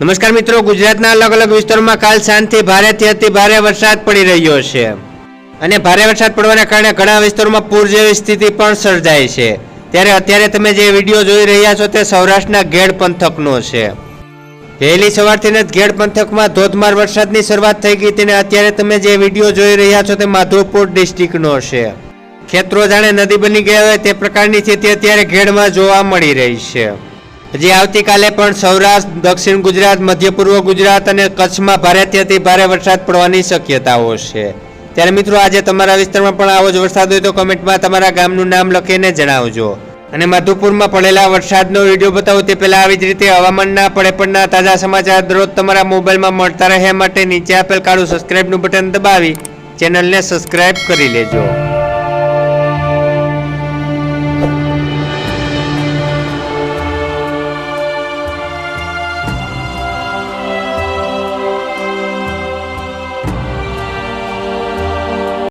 નમસ્કાર મિત્રો, ગુજરાતના અલગ અલગ વિસ્તારોમાં કાલ સાંજથી ભારેથી અતિ ભારે વરસાદ પડી રહ્યો છે. અને ભારે વરસાદ પડવાના કારણે ઘણા વિસ્તારોમાં પૂર જેવી સ્થિતિ પણ સર્જાય છે. ત્યારે અત્યારે તમે જે વીડિયો જોઈ રહ્યા છો તે સૌરાષ્ટ્રના ગેડ પંથકનો છે. વહેલી સવારથી જ ઘેડ પંથકમાં ધોધમાર વરસાદની શરૂઆત થઈ ગઈ તેને અત્યારે તમે જે વીડિયો જોઈ રહ્યા છો તે માધવપુર ડિસ્ટ્રિક્ટનો છે. ખેતરો જાણે નદી બની ગયા હોય તે પ્રકારની સ્થિતિ અત્યારે ઘેડમાં જોવા મળી રહી છે. હજી આવતીકાલે પણ સૌરાષ્ટ્ર, દક્ષિણ ગુજરાત, મધ્ય પૂર્વ ગુજરાત અને કચ્છમાં ભારેથી અતિ ભારે વરસાદ પડવાની શક્યતાઓ છે. ત્યારે મિત્રો આજે તમારા વિસ્તારમાં પણ આવો જ વરસાદ હોય તો કમેન્ટમાં તમારા ગામનું નામ લખીને જણાવજો. અને મધુપુરમાં પડેલા વરસાદનો વીડિયો બતાવો તે પહેલાં આવી જ રીતે હવામાનના પડે પડના તાજા સમાચાર દરરોજ તમારા મોબાઈલમાં મળતા રહે માટે નીચે આપેલ કાળું સબસ્ક્રાઇબનું બટન દબાવી ચેનલને સબસ્ક્રાઇબ કરી લેજો.